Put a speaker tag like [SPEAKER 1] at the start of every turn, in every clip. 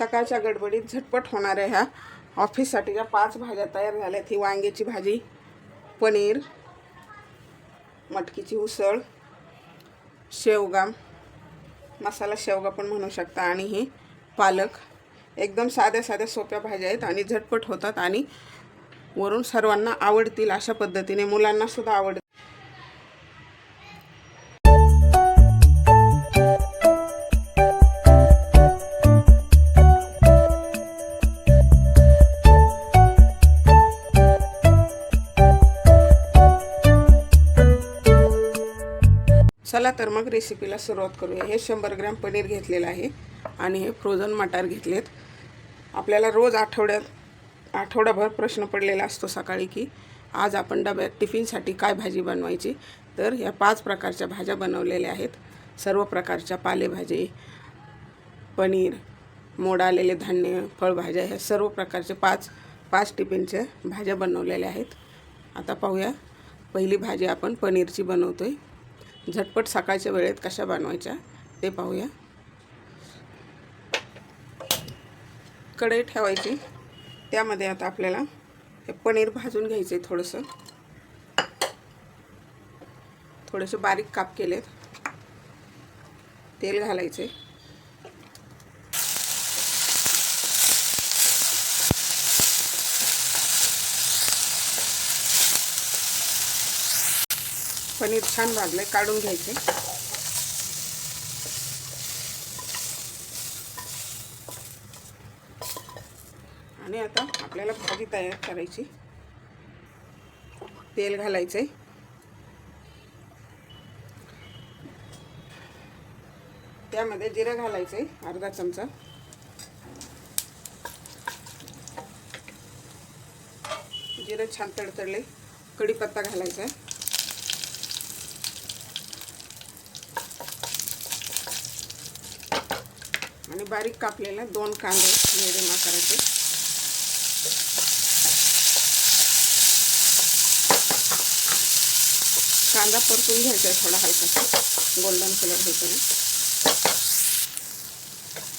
[SPEAKER 1] सकाळच्या गडबडीत झटपट होणाऱ्या ह्या ऑफिससाठीच्या पाच भाज्या तयार झाल्यात ही वांग्याची भाजी पनीर मटकीची उसळ शेवगा मसाला शेवगा पण म्हणू शकता आणि ही पालक. एकदम साध्या साध्या सोप्या भाज्या आहेत आणि झटपट होतात आणि वरून सर्वांना आवडतील अशा पद्धतीने मुलांनासुद्धा आवड चला तर मग रेसिपीला सुरुवात करूया. हे शंभर ग्रॅम पनीर घेतलेलं आहे आणि हे फ्रोझन मटार घेतलेत. आपल्याला रोज आठवड्यात आठवडाभर प्रश्न पडलेला असतो सकाळी की आज आपण डब्यात टिफिनसाठी काय भाजी बनवायची? तर ह्या पाच प्रकारच्या भाज्या बनवलेल्या आहेत. सर्व प्रकारच्या पालेभाजी पनीर मोड आलेले धान्य फळभाज्या ह्या सर्व प्रकारचे पाच पाच टिफिनच्या भाज्या बनवलेल्या आहेत. आता पाहूया पहिली भाजी आपण पनीरची बनवतो आहे झटपट सकाळच्या वेळेत कशा बनवायच्या ते पाहूया. कढई ठेवायची. त्यामध्ये आता आपल्याला हे पनीर भाजून घ्यायचं आहे थोडंसं. थोडेसे बारीक काप केलेत. तेल घालायचे पनीर छान भाजले काढून घ्यायचे. आणि आता आपल्याला भाजी तयार करायची. तेल घालायचं आहे त्यामध्ये जिरं घालायचं आहे अर्धा चमचा. जिरं छान तडतडले कढीपत्ता घालायचा आहे आणि बारीक कापलेले दोन कांदे मिडियम आकाराचे कांदा परतून घ्यायचा आहे थोडा हलकासा गोल्डन कलर होईपर्यंत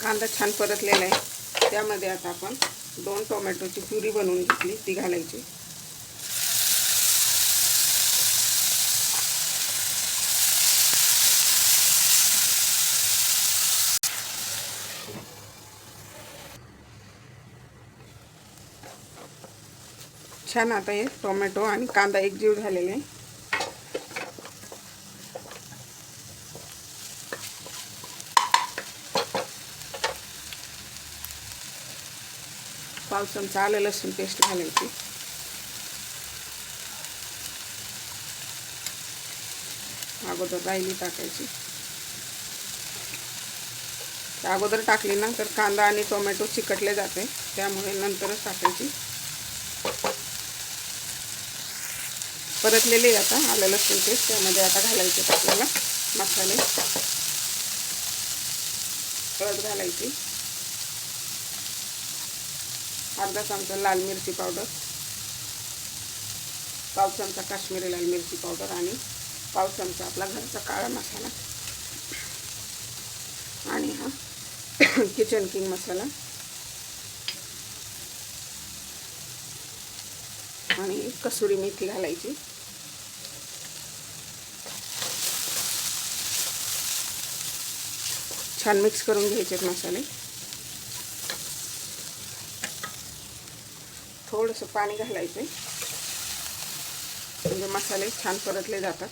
[SPEAKER 1] कांदा छान परतलेला आहे. त्यामध्ये आता आपण दोन टोमॅटोची प्युरी बनवून घेतली ती घालायची. छान आता हे टोमॅटो आणि कांदा एकजीव झालेले. आहे पाव चमचा आलं लसूण पेस्ट घालायची अगोदर राहिली टाकायची. अगोदर टाकली ना तर कांदा आणि टोमॅटो चिकटले जाते त्यामुळे नंतरच टाकायची. परतलेले आता आलं लसूण पेस्ट त्यामध्ये आता घालायचे आपल्याला मसाले. हळद घालायची. अर्धा चमचा लाल मिरची पावडर. पाव चमचा काश्मीरी लाल मिरची पावडर आणि पाव चमचा आपला घरचा काळा मसाला. आणि हा किचन किंग मसाला. आणि कसुरी मेथी घालायची. छान मिक्स करून घ्यायचे मसाले. थोडंसं पाणी घालायचं म्हणजे मसाले छान परतले जातात.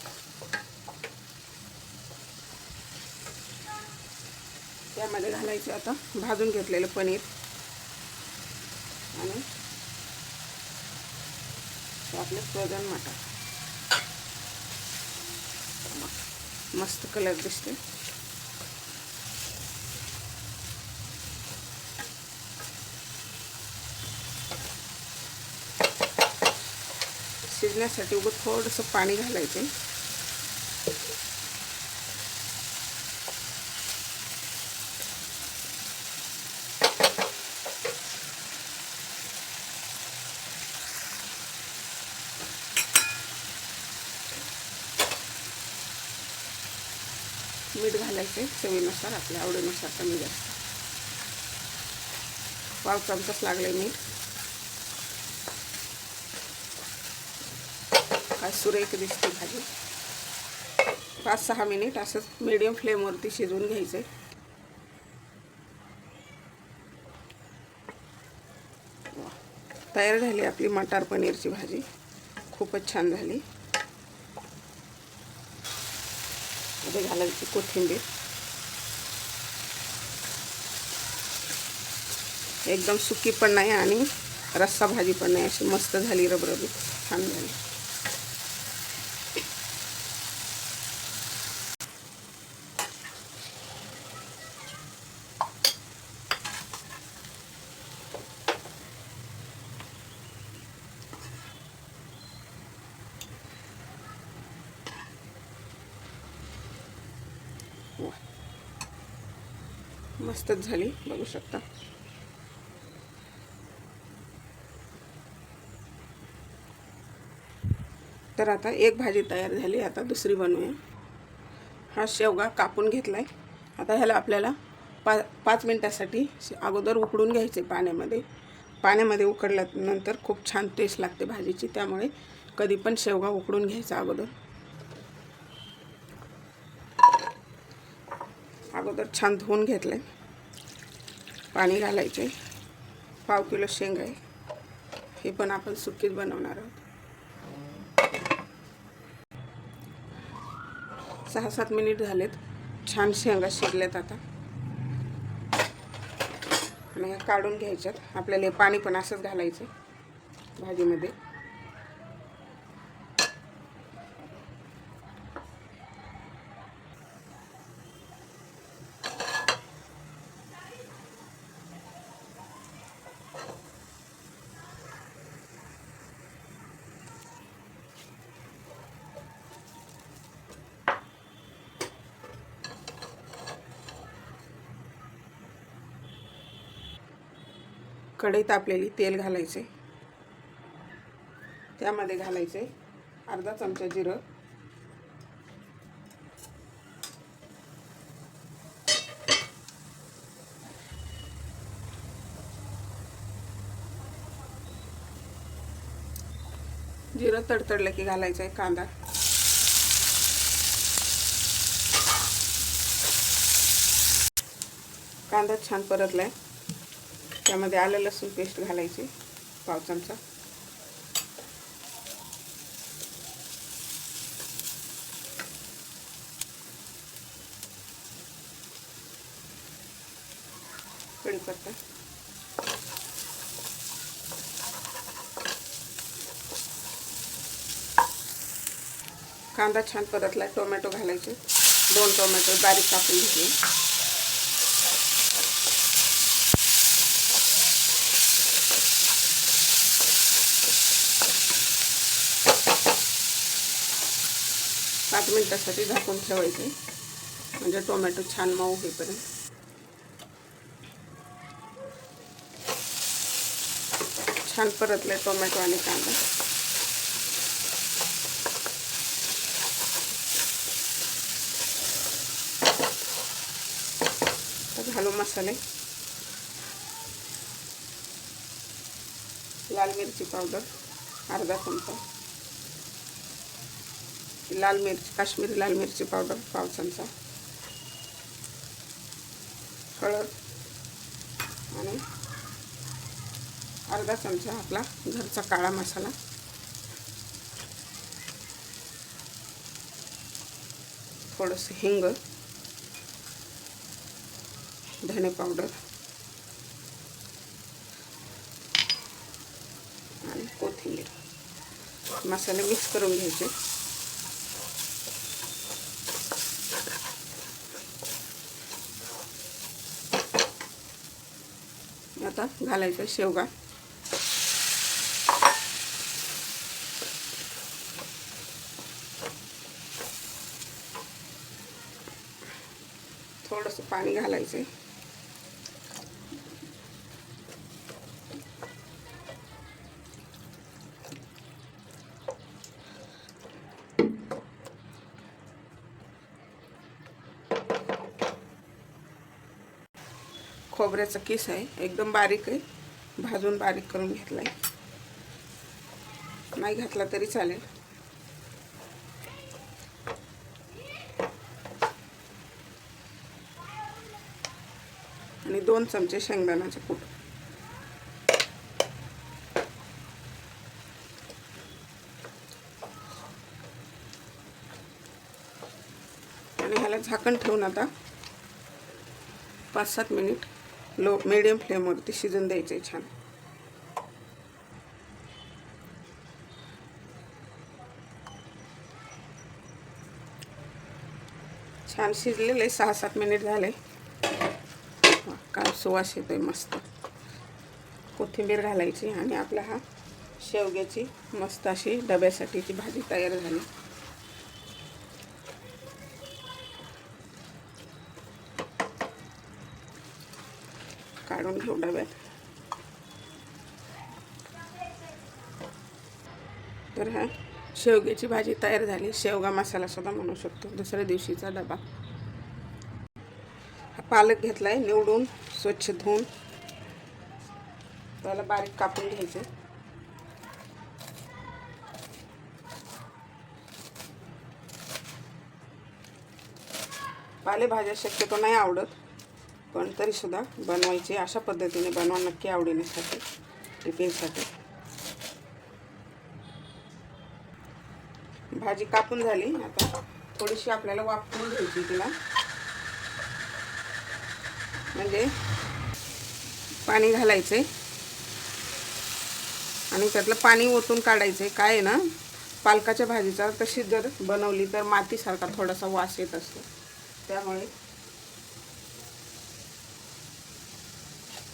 [SPEAKER 1] त्यामध्ये घालायचे आता भाजून घेतलेलं पनीर. आणि आपलं फ्रोझन मटार मस्त कलर दिसते शिजण्यासाठी उगं थोडंसं पाणी घालायचं. मीठ घालायचे चवीनुसार आपल्या आवडीनुसार कमी जास्त. पाव चमचाच लागले मीठ. सुरेख दिसते भाजी पाच सहा मिनिट असंच मीडियम फ्लेमवरती शिजवून घ्यायचं आहे तयार झाली आपली मटार पनीरची भाजी. खूपच छान झाली. मध्ये घालायची कोथिंबीर. एकदम सुकी पण नाही आणि रस्सा भाजी पण नाही. अशी मस्त झाली रबरबीत. छान झाली वा. मस्तच झाली बघू शकता. तर आता एक भाजी तयार झाली आता दुसरी बनवूया. हा शेवगा कापून घेतला आहे आता ह्याला आपल्याला पा पाच मिनटासाठी शे- अगोदर उकडून घ्यायचे पाण्यामध्ये. पाण्यामध्ये उकडल्यानंतर खूप छान टेस्ट लागते भाजीची त्यामुळे कधी पण शेवगा उकडून घ्यायचा अगोदर. अगोदर छान धुवून घेतलं आहे पाणी घालायचे. पाव किलो शेंग आहे. हे पण आपण सुकीच बनवणार आहोत. सहा सात मिनिट झालेत. छान शेंगा शिजल्यात आता. आणि ह्या काढून घ्यायच्यात. आपल्याला हे पाणी पण असंच घालायचं भाजीमध्ये. कढई तापलेली तेल घालायचे. त्यामध्ये घालायचे अर्धा चमचा जिरं. जिरं तडतडलं की घालायचं आहे कांदा. कांदा छान परतलाय. त्यामध्ये आलं लसूण पेस्ट घालायची पाव चमचा. कढीपत्ता कांदा छान परतला टोमॅटो घालायचे. दोन टोमॅटो बारीक कापून घेतले. मिनटासाठी झाकून ठेवायचे. म्हणजे टोमॅटो छान मऊ होईपर्यंत. छान परतले टोमॅटो आणि कांदा. घालू मसाले. लाल मिरची पावडर अर्धा चमचा. लाल मिरची काश्मीरी लाल मिरची पावडर पाव चमचा. हळद आणि अर्धा चमचा आपला घरचा काळा मसाला. थोडंसं हिंग धणे पावडर आणि कोथिंबीर. मसाले मिक्स करून घ्यायचे आता घालायचं शेवगा. थोडंसं पाणी घालायचं आहे खोबऱ्याचा किस आहे. एकदम बारीक आहे. भाजून बारीक करून घेतला आहे नाही घातला तरी चालेल. आणि दोन चमचे शेंगदाण्याचे कूट. आणि ह्याला झाकण ठेवून आता पाच सात मिनिट लो मिडियम फ्लेमवरती शिजून द्यायचे छान. छान शिजलेले सहा सात मिनिट झाले काय सुवास येतोय मस्त. कोथिंबीर घालायची आणि आपला हा शेवग्याची मस्त अशी डब्यासाठीची भाजी तयार झाली. काढून घेऊ डब्यात तर हा शेवग्याची भाजी तयार झाली शेवगा मसाला सुद्धा म्हणू शकतो दुसऱ्या दिवशीचा डबा हा पालक घेतलाय निवडून स्वच्छ धुवून त्याला बारीक कापून घ्यायचे पालेभाज्या शक्यतो नाही आवडत पण तरीसुद्धा बनवायची अशा पद्धतीने बनवा नक्की आवडीनेसाठी टिफिनसाठी. भाजी कापून झाली. आता थोडीशी आपल्याला वापरून घ्यायची तिला. म्हणजे पाणी घालायचे. आणि त्यातलं पाणी ओतून काढायचे. काय आहे ना पालकाच्या भाजीचा तशी जर बनवली तर मातीसारखा थोडासा वास येत असतो. त्यामुळे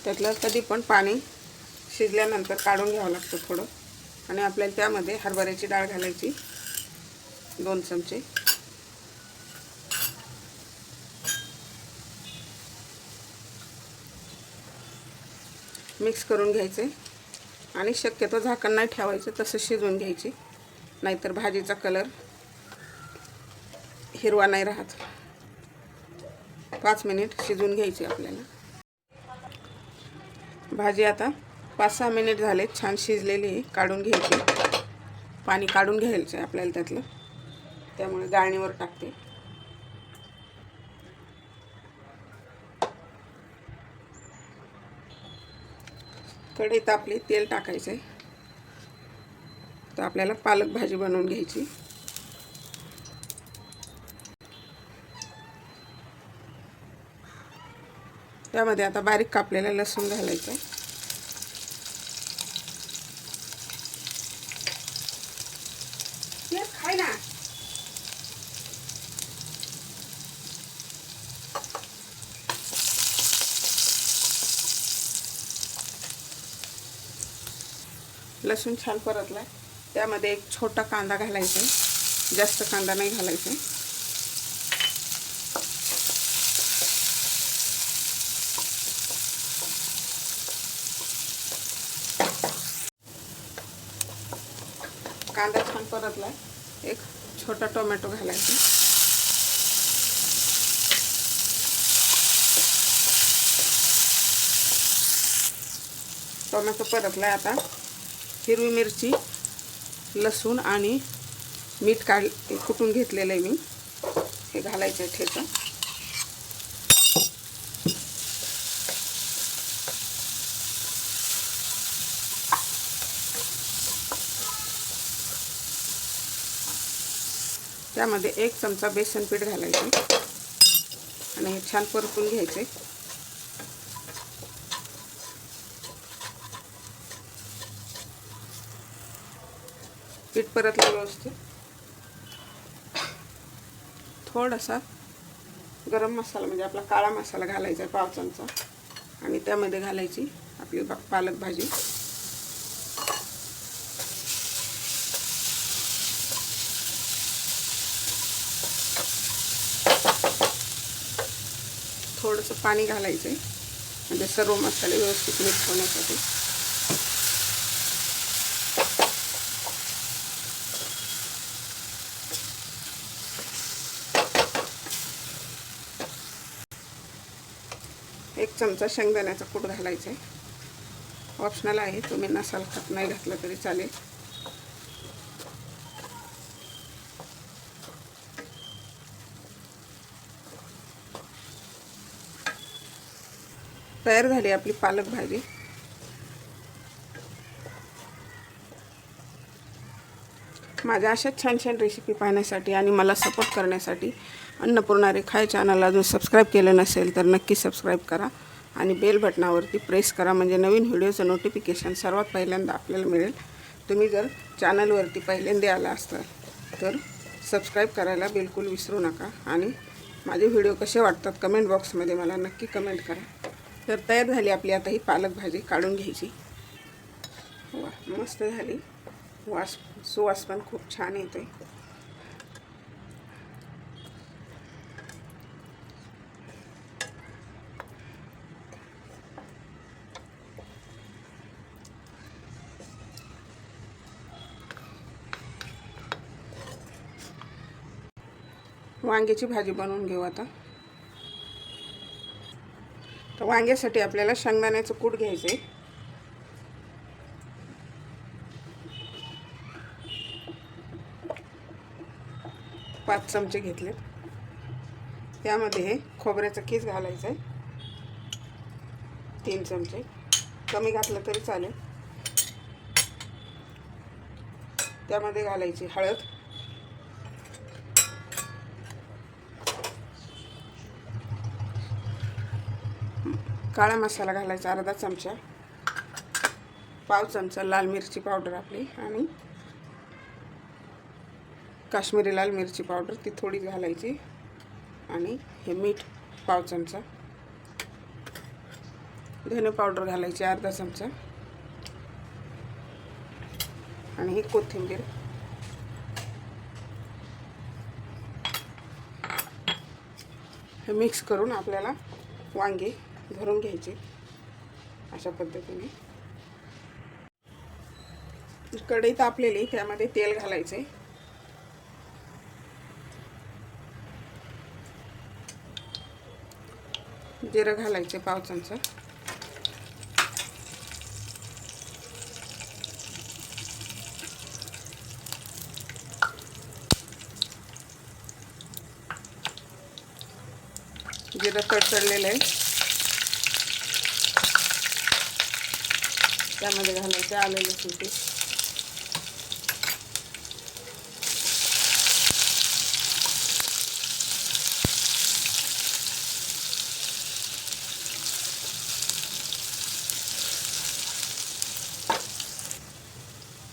[SPEAKER 1] त्यातलं कधी पण पाणी शिजल्यानंतर काढून घ्यावं लागतं थोडं. आणि आपल्याला त्यामध्ये हरभऱ्याची डाळ घालायची दोन चमचे. मिक्स करून घ्यायचे आणि शक्यतो झाकण नाही ठेवायचं तसं शिजवून घ्यायची. नाहीतर भाजीचा कलर हिरवा नाही राहत. पाच मिनिट शिजवून घ्यायची आपल्याला. भाजी आता पाच सहा मिनिट झाले छान शिजलेली काढून घ्यायची. पाणी काढून घ्यायचं आहे आपल्याला त्यातलं. त्यामुळे गाळणीवर टाकते. कढईत आपली तेल टाकायचं आहे तर आपल्याला पालक भाजी बनवून घ्यायची. त्यामध्ये आता बारीक कापलेला लसूण घालायचं. आहे ना. लसूण छान परतलाय. त्यामध्ये एक छोटा कांदा घालायचा जास्त कांदा नाही घालायचा परतला एक छोटा टोमॅटो घालायचा. टोमॅटो परतला आता. हिरवी मिरची लसूण आणि मीठ काढ कुटून घेतलेलं आहे मी. हे घालायचं आहे ठेचा. त्यामध्ये एक चमचा बेसन पीठ घालायचे. आणि हे छान परतून घ्यायचे. पीठ परतलं व्यवस्थित थोडासा गरम मसाला म्हणजे आपला काळा मसाला घालायचा आहे पाव चमचा आणि त्यामध्ये घालायची आपली पालक भाजी. थोडंसं पाणी घालायचं आहे म्हणजे सर्व मसाले व्यवस्थित मिक्स होण्यासाठी. एक चमचा शेंगदाण्याचा कूट घालायचा आहे ऑप्शनल आहे. तुम्ही नसाल खात नाही घातलं तरी चालेल. तयार झाली आपली पालक भाजी. माझ्या अशा छान छान रेसिपी पाहण्यासाठी आणि मला सपोर्ट करण्यासाठी अन्नपूर्णा रेखाय चॅनल अजून सबस्क्राईब केलं नसेल तर नक्की सबस्क्राईब करा आणि बेल बटनावरती प्रेस करा म्हणजे नवीन व्हिडिओचं नोटिफिकेशन सर्वात पहिल्यांदा आपल्याला मिळेल. तुम्ही जर चॅनलवरती पहिल्यांदा आला असाल तर सबस्क्राईब करायला बिलकुल विसरू नका आणि माझे व्हिडिओ कसे वाटतात कमेंट बॉक्समध्ये मला नक्की कमेंट करा. तर तयार झाली आपली आता ही पालक भाजी काढून घ्यायची. वा मस्त झाली. वास सुवास पण खूप छान येते वांग्याची भाजी बनवून घेऊ आता. तर वांग्यासाठी आपल्याला शेंगदाण्याचं कूट घ्यायचं आहे पाच चमचे घेतले त्यामध्ये हे खोबऱ्याचा किस घालायचा आहे तीन चमचे. कमी घातलं तरी चालेल. त्यामध्ये घालायची हळद. काळा मसाला घालायचा अर्धा चमचा. पाव चमचा लाल मिरची पावडर आपली आणि काश्मीरी लाल मिरची पावडर ती थोडी घालायची. आणि हे मीठ पाव चमचा. धने पावडर घालायची अर्धा चमचा. आणि ही कोथिंबीर. हे मिक्स करून आपल्याला वांगे भरून घ्यायचे अशा पद्धतीने. कढई तापलेली त्यामध्ये तेल घालायचे. जिरं घालायचे पाव चमचा. जिरं तडतडलेलं आहे. त्यामध्ये घालायचं आलं लसूण ते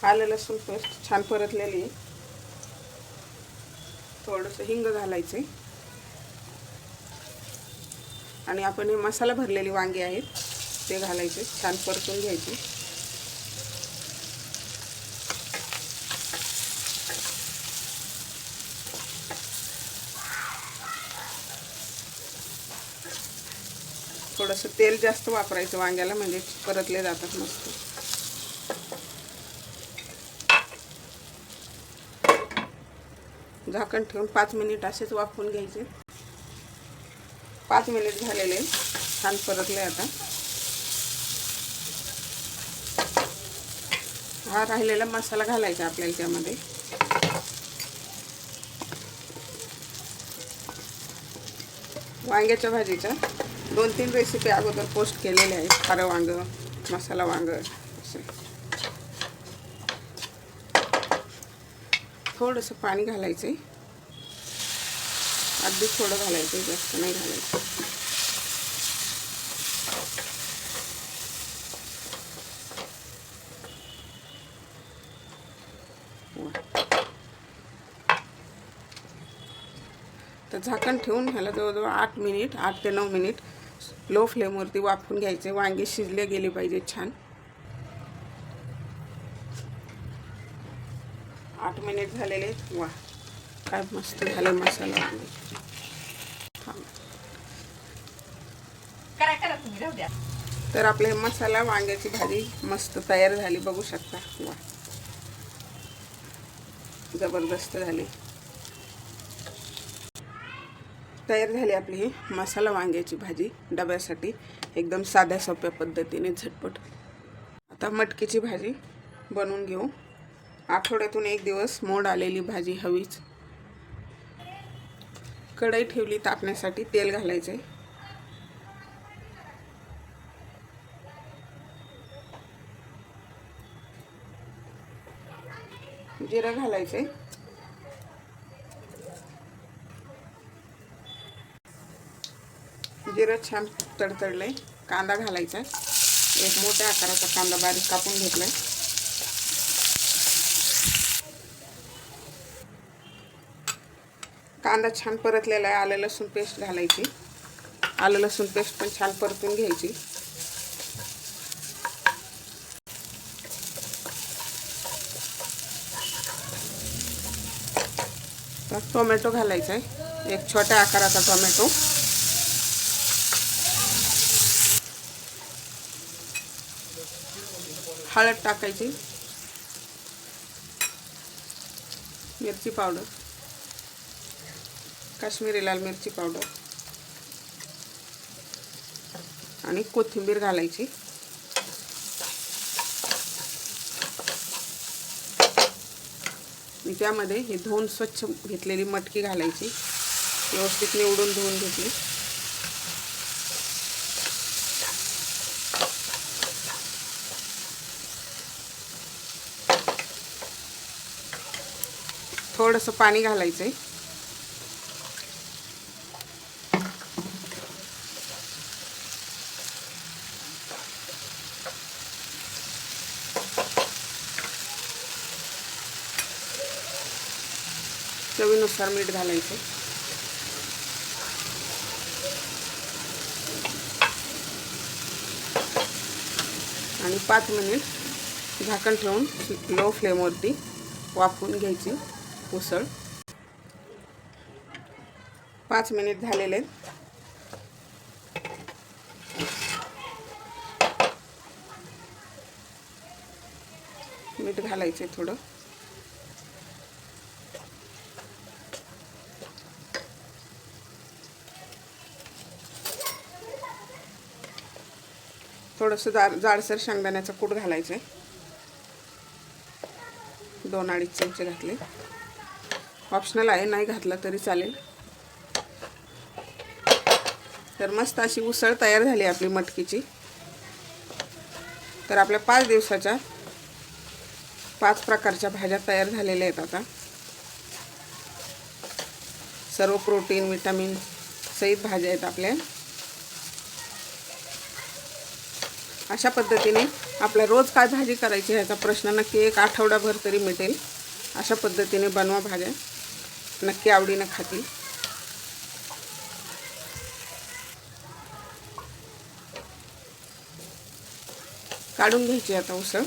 [SPEAKER 1] आलं लसूण पेस्ट छान परतलेली. आहे थोडंसं हिंग घालायचे आणि आपण हे मसाला भरलेली वांगे आहेत ते घालायचे छान परतून घ्यायचे. थोडंसं तेल जास्त वापरायचं वांग्याला म्हणजे परतले जातात मस्त. झाकण ठेवून पाच मिनिट असेच वाफवून घ्यायचे. पाच मिनिट झालेले छान परतले आता. हा राहिलेला मसाला घालायचा आपल्याला त्यामध्ये. वांग्याच्या भाजीचा. दोन तीन रेसिपी अगोदर पोस्ट केलेल्या आहेत. खारं वांग मसाला वांग असे. थोडंसं पाणी घालायचं आहे अगदी थोडं घालायचं आहे जास्त नाही घालायचं तर झाकण ठेवून ह्याला जवळजवळ आठ मिनिट आठ ते नऊ मिनिट. लो फ्लेमवरती वाफून घ्यायचे. वांगे शिजले गेले पाहिजे छान. आठ मिनिट झालेले. वा काय मस्त झालं मसाला. तर आपले मसाला वांग्याची भाजी मस्त तयार झाली. बघू शकता. वा. जबरदस्त झाली. तयार झाली आपली ही मसाला वांग्याची भाजी डब्यासाठी. एकदम साध्या सोप्या पद्धतीने झटपट. आता मटकीची भाजी बनवून घेऊ. आठवड्यातून एक दिवस मोड आलेली भाजी हवीच. कढई ठेवली तापण्यासाठी तेल घालायचे जिरं घालायचे जिरं छान तडतडले कांदा घालायचा. एक मोठ्या आकाराचा कांदा बारीक कापून घेतलाय. कांदा छान परतलेला आहे. आलं लसूण पेस्ट घालायची. आलं लसूण पेस्ट पण छान परतून घ्यायची. टोमॅटो घालायचा आहे. एक छोट्या आकाराचा टोमॅटो. हळद टाकायची. मिरची पावडर. काश्मीरी लाल मिरची पावडर. आणि कोथिंबीर घालायची. त्यामध्ये ही धुवून स्वच्छ घेतलेली मटकी घालायची. व्यवस्थित निवडून धुवून घेतली. थोडंसं पाणी घालायचं आहे चवीनुसार मीठ घालायचं आणि पाच मिनिट झाकण ठेवून लो फ्लेमवरती वाफवून घ्यायची. उसळ पाच मिनिट झालेले आहेत. मीठ घालायचे थोडं. थोडंसं जाड जाडसर शेंगदाण्याचं कूट घालायचं आहे दोन अडीच चमचे घातले. ऑप्शनल आहे नाही घातलं तरी चालेल. तर मस्त अशी उसळ तयार झाली आपली मटकीची. तर आपल्या पाच दिवसाच्या पाच प्रकारच्या भाज्या तयार झालेल्या आहेत आता. सर्व प्रोटीन विटामिन सहित भाज्या आहेत आपल्या. अशा पद्धतीने आपल्या रोज काय भाजी करायची ह्याचा प्रश्न नक्की एक आठवडाभर तरी मिटेल. अशा पद्धतीने बनवा भाज्या. नक्की आवडीनं खातील. काढून घ्यायची आता उसळ.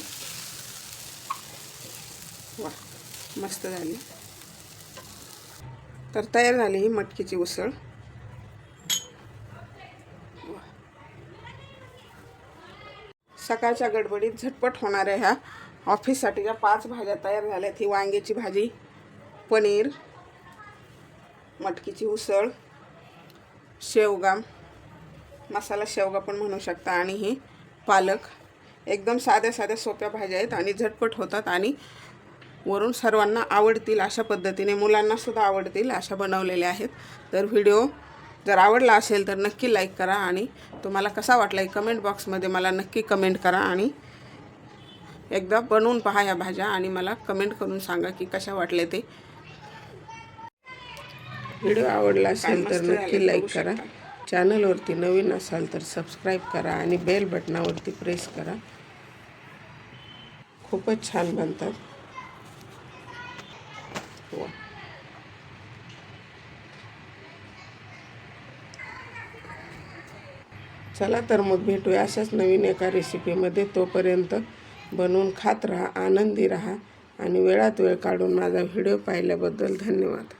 [SPEAKER 1] वा मस्त झाली. तर तयार झाली ही मटकीची उसळ. सकाळच्या गडबडीत झटपट होणाऱ्या ह्या ऑफिससाठीच्या पाच भाज्या तयार झाल्यात ही वांग्याची भाजी पनीर मटकीची उसळ शेवगा मसाला शेवगा पण म्हणू शकता. आणि ही पालक एकदम साध्या साध्या सोप्या भाज्या आहेत आणि झटपट होतात आणि वरून सर्वांना आवडतील अशा पद्धतीने मुलांनासुद्धा आवडतील अशा बनवलेल्या आहेत. तर व्हिडिओ जर आवडला असेल तर नक्की लाईक करा आणि तुम्हाला कसा वाटला आहे कमेंट बॉक्समध्ये मला नक्की कमेंट करा आणि एकदा बनवून पहा या भाज्या आणि मला कमेंट करून सांगा की कशा वाटल्या ते. व्हिडिओ आवडला असेल तर नक्की लाईक करा. चॅनलवरती नवीन असाल तर सबस्क्राईब करा आणि बेल बटनावरती प्रेस करा. खूपच छान बनतात. वा. चला तर मग भेटूया अशाच नवीन एका रेसिपीमध्ये तोपर्यंत बनवून खात राहा आनंदी राहा आणि वेळात वेळ काढून माझा व्हिडिओ पाहिल्याबद्दल धन्यवाद.